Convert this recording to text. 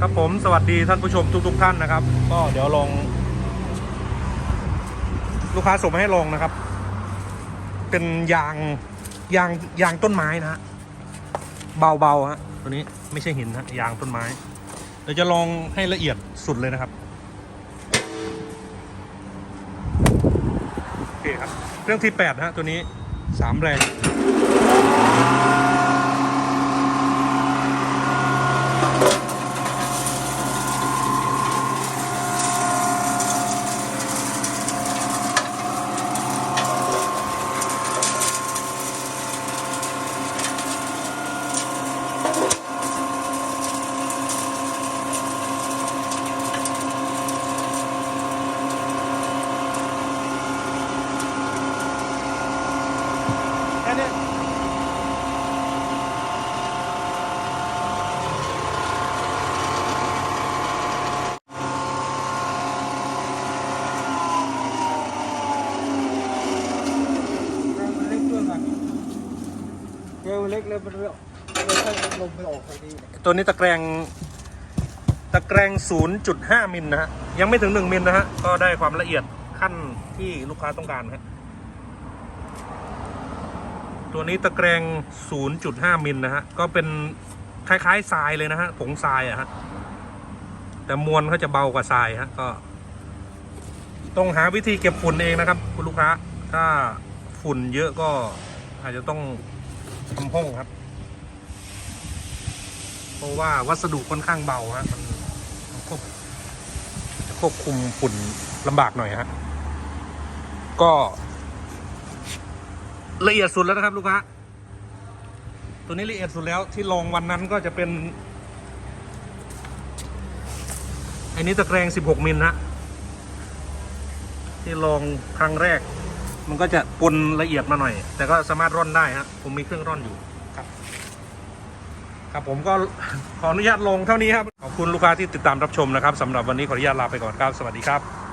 ครับผมสวัสดีท่านผู้ชมทุกทท่านนะครับ ก็เดี๋ยวลอง ลูกค้าส่งมาให้ลองนะครับ เป็นยางยางยางต้นไม้นะฮะเบาๆฮะตัวนี้ไม่ใช่หินนะยางต้นไม้เดี๋ยวจะลองให้ละเอียดสุดเลยนะครับโอเคครับเครื่องที่8นะฮะตัวนี้สามแรง แค่นี้ มันเล็กด้วยกันเก ลเล็กแล้วมันไม่ไม่ค่อยลมไม่ออกไปดีตัวนี้ตะแกรงตะแกรง 0.5 มิลนะฮะ ยังไม่ถึง 1 มิลนะฮะ ก็ได้ความละเอียดขั้นที่ลูกค้าต้องการฮะ ตัวนี้ตะแกรง 0.5 มิลนะฮะ ก็เป็นคล้ายๆทรายเลยนะฮะ ผงทรายอะฮะ แต่มวลเขาจะเบากว่าทรายฮะ ก็ ต้องหาวิธีเก็บฝุ่นเองนะครับ คุณลูกค้า ถ้าฝุ่นเยอะก็อาจจะต้อง ทำห้องครับ เพราะว่าวัสดุค่อนข้างเบาฮะมันควบควบคุมฝุ่นลำบากหน่อยฮะก็ละเอียดสุดแล้วนะครับลูกค้าตัวนี้ละเอียดสุดแล้วที่ลองวันนั้นก็จะเป็น อันนี้ตะแกรง 16 มิลนะที่ลองครั้งแรก มันก็จะปนละเอียดมาหน่อย แต่ก็สามารถร่อนได้ฮะผมมีเครื่องร่อนอยู่ครับ ครับผมก็ขออนุญาตลงเท่านี้ครับขอบคุณลูกค้าที่ติดตามรับชมนะครับสำหรับวันนี้ขออนุญาตลาไปก่อนครับสวัสดีครับ